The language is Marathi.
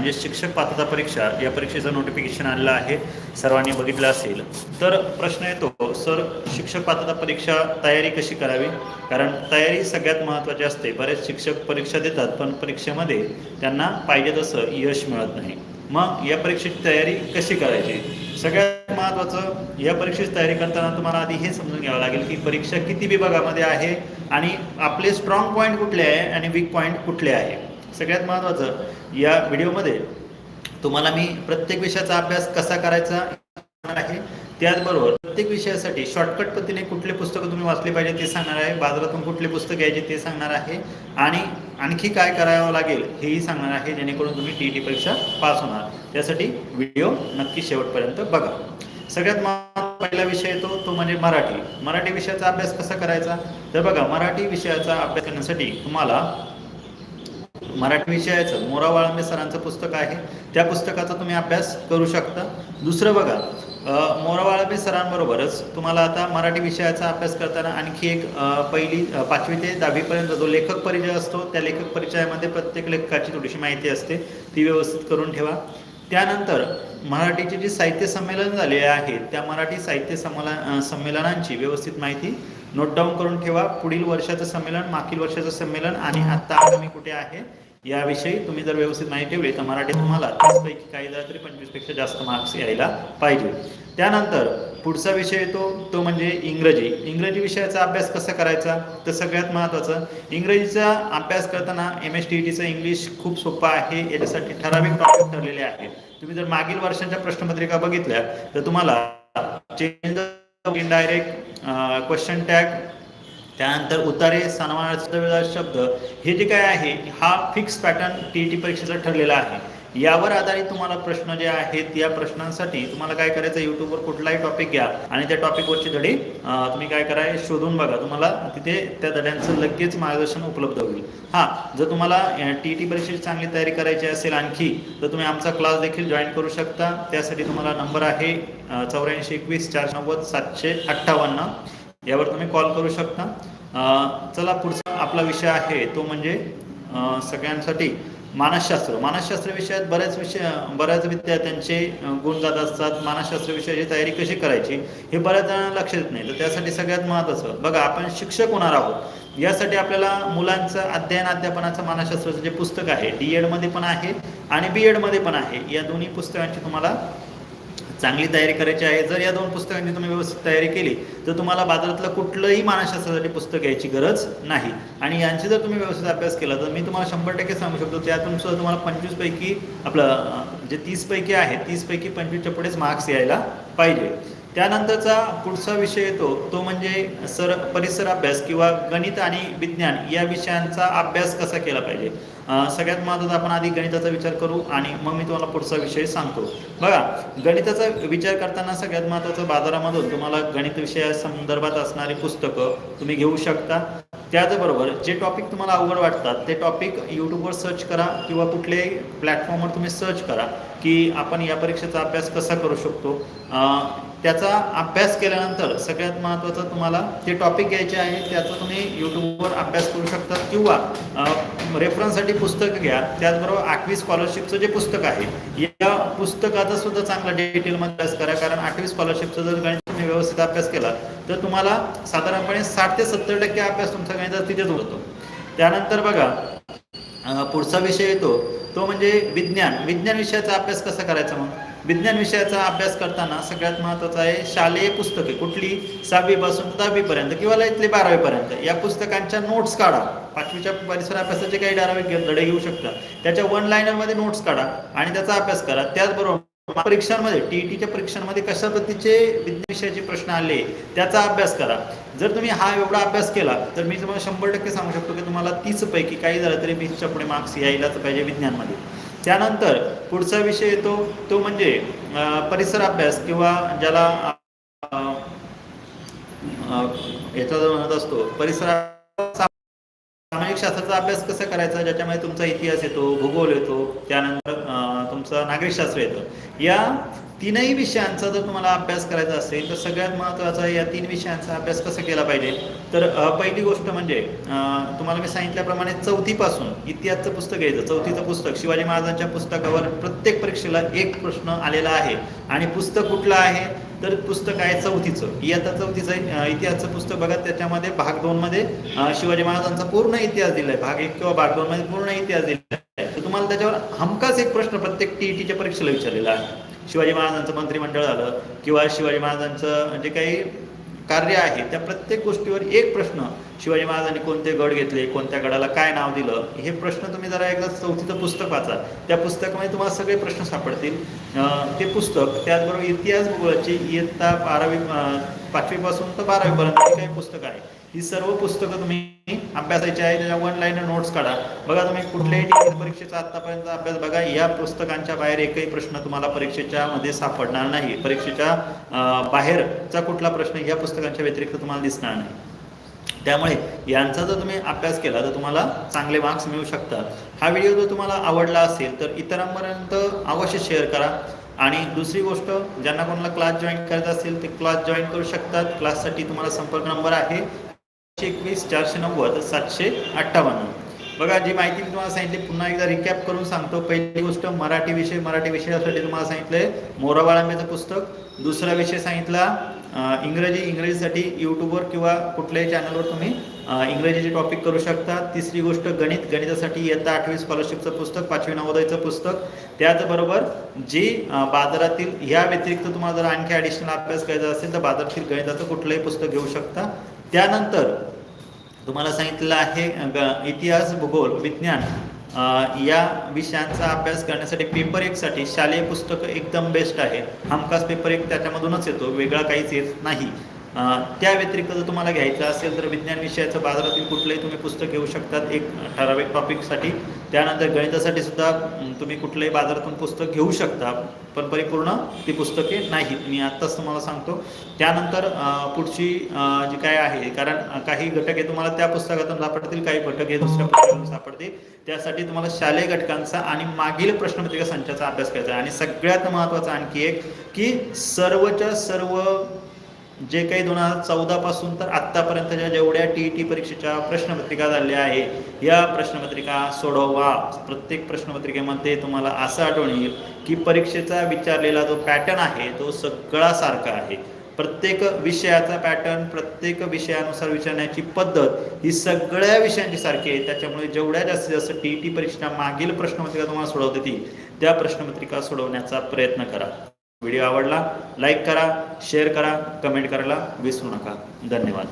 म्हणजे शिक्षक पात्रता परीक्षा या परीक्षेचं नोटिफिकेशन आलेलं आहे. सर्वांनी बघितलं असेल. तर प्रश्न येतो सर शिक्षक पात्रता परीक्षा तयारी कशी करावी? कारण तयारी सगळ्यात महत्त्वाची असते. बरेच शिक्षक परीक्षा देतात पण परीक्षेमध्ये त्यांना पाहिजे तसं यश मिळत नाही. मग या परीक्षेची तयारी कशी करायची? सगळ्यात महत्त्वाचं या परीक्षेची तयारी करताना तुम्हाला आधी हे समजून घ्यावं लागेल की परीक्षा किती विभागामध्ये आहे आणि आपले स्ट्रॉंग पॉईंट कुठले आहे आणि वीक पॉईंट कुठले आहे. सगळ्यात महत्त्वाचं या व्हिडिओमध्ये तुम्हाला मी प्रत्येक विषयाचा अभ्यास कसा करायचा आहे. त्याचबरोबर प्रत्येक विषयासाठी शॉर्टकट पद्धतीने कुठले पुस्तकं तुम्ही वाचले पाहिजे ते सांगणार आहे. बाजारातून कुठले पुस्तक घ्यायचे ते सांगणार आहे. आणि आणखी काय करावं लागेल हेही सांगणार आहे जेणेकरून तुम्ही टी टी परीक्षा पास होणार. त्यासाठी व्हिडिओ नक्की शेवटपर्यंत बघा. सगळ्यात पहिला विषय येतो तो म्हणजे मराठी. मराठी विषयाचा अभ्यास कसा करायचा? तर बघा मराठी विषयाचा अभ्यास करण्यासाठी तुम्हाला मराठी विषयाचं मोरा वाळंबे सरांचं पुस्तक आहे. त्या पुस्तकाचा तुम्ही अभ्यास करू शकता. दुसरं बघा अ, मोरा वाळंबे सरांबरोबरच तुम्हाला आता मराठी विषयाचा अभ्यास करताना आणखी एक पहिली पाचवी ते दहावीपर्यंत जो लेखक परिचय असतो त्या लेखक परिचयामध्ये प्रत्येक लेखकाची थोडीशी माहिती असते. ती व्यवस्थित करून ठेवा. त्यानंतर मराठीचे जे साहित्य संमेलन झालेले आहे त्या मराठी साहित्य संमेलन संमेलनांची व्यवस्थित माहिती नोट डाऊन करून ठेवा. पुढील वर्षाचं संमेलन मागील वर्षाचं संमेलन आणि आता आगामी कुठे आहे याविषयी तुम्ही जर व्यवस्थित माहिती ठेवली तर मराठी तुम्हाला तीसपैकी काही जरा तरी पंचवीसपेक्षा जास्त मार्क्स यायला पाहिजे. त्यानंतर पुढचा विषय येतो तो म्हणजे इंग्रजी. इंग्रजी विषयाचा अभ्यास कसा करायचा? तर सगळ्यात महत्त्वाचं इंग्रजीचा अभ्यास करताना एम एस टी टीचं इंग्लिश खूप सोपं आहे याच्यासाठी ठराविक टॉपिक ठरलेले आहेत. तुम्ही जर मागील वर्षांच्या प्रश्नपत्रिका बघितल्या तर तुम्हाला चेंज इनडायरेक्ट क्वेश्चन टॅग त्यानंतर उतारे सन्मानाचा शब्द हे जे काय आहे हा फिक्स पॅटर्न टी टी परीक्षेचा ठरलेला आहे. यावर आधारित तुम्हाला प्रश्न जे आहेत या प्रश्नांसाठी तुम्हाला काय करायचं युट्यूबवर कुठलाही टॉपिक घ्या आणि त्या टॉपिकवरचे धडे तुम्ही काय कराय शोधून बघा. तुम्हाला तिथे त्या धड्यांचं लगेच मार्गदर्शन उपलब्ध होईल. हां जर तुम्हाला टी टी परीक्षेची चांगली तयारी करायची असेल आणखी तर तुम्ही आमचा क्लास देखील जॉईन करू शकता. त्यासाठी तुम्हाला नंबर आहे चौऱ्याऐंशी एकवीस चारशे नव्वद सातशे अठ्ठावन्न. यावर तुम्ही कॉल करू शकता. चला पुढचा आपला विषय आहे तो म्हणजे सगळ्यांसाठी मानसशास्त्र. मानसशास्त्र विषयात बऱ्याच विषय बऱ्याच विद्यार्थ्यांचे गुण जात असतात. मानसशास्त्र विषयाची तयारी कशी करायची हे बऱ्याच जणांना लक्ष देत नाही. तर त्यासाठी सगळ्यात महत्त्वाचं बघा आपण शिक्षक होणार आहोत. यासाठी आपल्याला मुलांचं अध्ययन अध्यापनाचं मानसशास्त्राचं जे पुस्तक आहे डी एडमध्ये पण आहे आणि बी एडमध्ये पण आहे. या दोन्ही पुस्तकांची तुम्हाला चांगली तयारी करायची आहे. जर या दोन पुस्तकांची तुम्ही व्यवस्थित तयारी केली तर तुम्हाला बाजारातलं कुठलंही मानसशास्त्रासाठी पुस्तक घ्यायची गरज नाही. आणि यांची जर तुम्ही व्यवस्थित अभ्यास केला तर मी तुम्हाला शंभर टक्के सांगू शकतो त्यातून सुद्धा तुम्हाला पंचवीसपैकी आपलं जे जे तीसपैकी आहे तीसपैकी पंचवीसच्या पुढेच मार्क्स यायला पाहिजे. त्यानंतरचा पुढचा विषय येतो तो म्हणजे सर परिसर अभ्यास किंवा गणित आणि विज्ञान या विषयांचा अभ्यास कसा केला पाहिजे? सगळ्यात महत्त्वाचा आपण आधी गणिताचा विचार करू आणि मग मी तुम्हाला पुढचा विषय सांगतो. बघा गणिताचा विचार करताना सगळ्यात महत्त्वाचं बाजारामधून तुम्हाला गणित विषया संदर्भात असणारी पुस्तकं तुम्ही घेऊ शकता. त्याचबरोबर जे टॉपिक तुम्हाला अवघड वाटतात ते टॉपिक यूट्यूबवर सर्च करा किंवा कुठल्याही प्लॅटफॉर्मवर तुम्ही सर्च करा की आपण या परीक्षेचा अभ्यास कसा करू शकतो. त्याचा अभ्यास केल्यानंतर सगळ्यात महत्त्वाचं तुम्हाला जे टॉपिक घ्यायचे आहे त्याचा तुम्ही यूट्यूबवर अभ्यास करू शकता किंवा रेफरन्ससाठी पुस्तक घ्या. त्याचबरोबर आठवी स्कॉलरशिपचं जे पुस्तक आहे या पुस्तकाचा सुद्धा चांगला डिटेलमध्ये अभ्यास करा. कारण आठवी स्कॉलरशिपचं जर गणित तुम्ही व्यवस्थित अभ्यास केला तर तुम्हाला साधारणपणे साठ ते सत्तर टक्के अभ्यास तुमचा गणितात तिथेच होतो. त्यानंतर बघा पुढचा विषय येतो तो म्हणजे विज्ञान. विज्ञान विषयाचा अभ्यास कसा करायचा मग? विज्ञान विषयाचा अभ्यास करताना सगळ्यात महत्त्वाचा आहे शालेय पुस्तके कुठली? सहावीपासून दहावीपर्यंत किंवा इथले बारावीपर्यंत. या पुस्तकांच्या नोट्स काढा. पाचवीच्या परिसर अभ्यासाचे काही डारावे घेऊन धडे घेऊ शकता. त्याच्या वन लाईनरमध्ये नोट्स काढा आणि त्याचा अभ्यास करा. त्याचबरोबर परीक्षांमध्ये टी टीच्या परीक्षांमध्ये कशा पद्धतीचे विज्ञान प्रश्न आले त्याचा अभ्यास करा. जर तुम्ही हा एवढा अभ्यास केला तर मी तुम्हाला शंभर टक्के सांगू शकतो की तुम्हाला तीस पैकी काही झालं तरी वीसच्या पुढे मार्क्स यायलाच पाहिजे विज्ञानमध्ये. त्यानंतर पुढचा विषय येतो तो म्हणजे परिसर अभ्यास किंवा ज्याला याचा जो म्हणत असतो परिसर नागरिकशास्त्राचा शास्त्राचा अभ्यास कसा करायचा ज्याच्यामध्ये तुमचा इतिहास येतो भूगोल येतो त्यानंतर तुमचं नागरिकशास्त्र येतं. या तीनही विषयांचा जर तुम्हाला अभ्यास करायचा असेल तर सगळ्यात महत्त्वाचा या तीन विषयांचा अभ्यास कसा केला पाहिजे? तर पहिली गोष्ट म्हणजे तुम्हाला मी सांगितल्याप्रमाणे चौथीपासून इतिहासचं पुस्तक घ्यायचं. चौथीचं पुस्तक शिवाजी महाराजांच्या पुस्तकावर प्रत्येक परीक्षेला एक प्रश्न आलेला आहे. आणि पुस्तक कुठलं आहे? तर पुस्तक आहे चौथीचं. इयत्ता चौथीचं इतिहासचं पुस्तक बघा त्याच्यामध्ये भाग दोनमध्ये शिवाजी महाराजांचा पूर्ण इतिहास दिलाय. भाग एक किंवा भाग दोन मध्ये पूर्ण इतिहास दिलाय. तर तुम्हाला त्याच्यावर हमखास एक प्रश्न प्रत्येक टीईटीच्या परीक्षेला विचारलेला आहे. शिवाजी महाराजांचं मंत्रिमंडळ झालं किंवा शिवाजी महाराजांचं जे काही कार्य आहे त्या प्रत्येक गोष्टीवर एक प्रश्न शिवाजी महाराजांनी कोणते गड घेतले कोणत्या गडाला काय नाव दिलं हे प्रश्न तुम्ही जरा एकदा चौथीचं पुस्तक वाचा. त्या पुस्तकामध्ये तुम्हाला सगळे प्रश्न सापडतील. ते पुस्तक त्याचबरोबर इतिहास भूगोलाची इयत्ता बारावी पाचवीपासून तर बारावीपर्यंत काही पुस्तकं आहे. ही सर्व पुस्तकं तुम्ही अभ्यासाची आहे त्याच्या वन लाईन नोट्स काढा. बघा तुम्ही कुठल्याही टीचर परीक्षेचा आतापर्यंत अभ्यास बघा. या पुस्तकांच्या बाहेर एकही प्रश्न तुम्हाला परीक्षेच्या मध्ये सापडणार नाही. परीक्षेच्या बाहेरचा कुठला प्रश्न या पुस्तकांच्या व्यतिरिक्त तुम्हाला दिसणार नाही. त्यामुळे यांचा जर तुम्ही अभ्यास केला तर तुम्हाला चांगले मार्क्स मिळू शकतात. हा व्हिडिओ जर तुम्हाला आवडला असेल तर इतरांपर्यंत अवश्य शेअर करा. आणि दुसरी गोष्ट ज्यांना कोणाला क्लास जॉईन करायचा असेल ते क्लास जॉईन करू शकतात. क्लाससाठी तुम्हाला संपर्क नंबर आहे. एकवीस चारशे नव्वद सातशे अठ्ठावन्न. बघा जी माहिती मी तुम्हाला सांगितली पुन्हा एकदा रिकॅप करून सांगतो. पहिली गोष्ट मराठी विषय. मराठी विषयासाठी तुम्हाला सांगितलंय मोरा बाळांबेचं पुस्तक. दुसरा विषय सांगितला इंग्रजी. इंग्रजीसाठी यूट्यूबवर किंवा कुठल्याही चॅनलवर तुम्ही इंग्रजीचे टॉपिक करू शकता. तिसरी गोष्ट गणित. गणितासाठी इयत्ता आठवी स्कॉलरशिपचं पुस्तक पाचवी नवोदयचं पुस्तक. त्याचबरोबर जी बाजारातील ह्या व्यतिरिक्त तुम्हाला जर आणखी ॲडिशनल अभ्यास करायचा असेल तर बाजारातील गणिताचं कुठलंही पुस्तक घेऊ शकता. त्यानंतर तुम्हाला सांगितलेलं आहे ग- इतिहास भूगोल विज्ञान या विषयांचा अभ्यास करण्यासाठी पेपर एकसाठी शालेय पुस्तक एकदम बेस्ट आहे. हमखास पेपर एक त्याच्यामधूनच येतो वेगळा काहीच येत नाही. त्या व्यतिरिक्त जर तुम्हाला घ्यायचं असेल तर विज्ञान विषयाचं बाजारातील कुठलंही तुम्ही पुस्तक घेऊ शकतात एक ठराविक टॉपिकसाठी त्यानंतर गणितासाठी सुद्धा तुम्ही कुठलंही बाजारातून पुस्तक घेऊ शकता पण परिपूर्ण ती पुस्तके नाहीत. मी आत्ताच तुम्हाला सांगतो. त्यानंतर पुढची जी काय आहे कारण काही घटक हे तुम्हाला त्या पुस्तकातून सापडतील काही घटक हे दुसऱ्या पुस्तकातून सापडतील. त्यासाठी तुम्हाला शालेय घटकांचा आणि मागील प्रश्नपत्रिका संचाचा अभ्यास करायचा आहे. आणि सगळ्यात महत्त्वाचं आणखी एक की सर्वच्या सर्व जे काही दोन हजार चौदा पासून तर आत्तापर्यंतच्या जेवढ्या टी टी परीक्षेच्या प्रश्नपत्रिका झालेल्या आहे या प्रश्नपत्रिका सोडवा. प्रत्येक प्रश्नपत्रिकेमध्ये तुम्हाला असं आढळून येईल की परीक्षेचा विचारलेला जो पॅटर्न आहे तो सगळा सारखा आहे. प्रत्येक विषयाचा पॅटर्न प्रत्येक विषयानुसार विचारण्याची पद्धत ही सगळ्या विषयांची सारखी आहे. त्याच्यामुळे जेवढ्या जास्तीत जास्त टी टी परीक्षेच्या मागील प्रश्नपत्रिका तुम्हाला सोडवता येतील त्या प्रश्नपत्रिका सोडवण्याचा प्रयत्न करा. व्हिडिओ आवडला लाईक करा शेअर करा कमेंट करायला विसरू नका. धन्यवाद.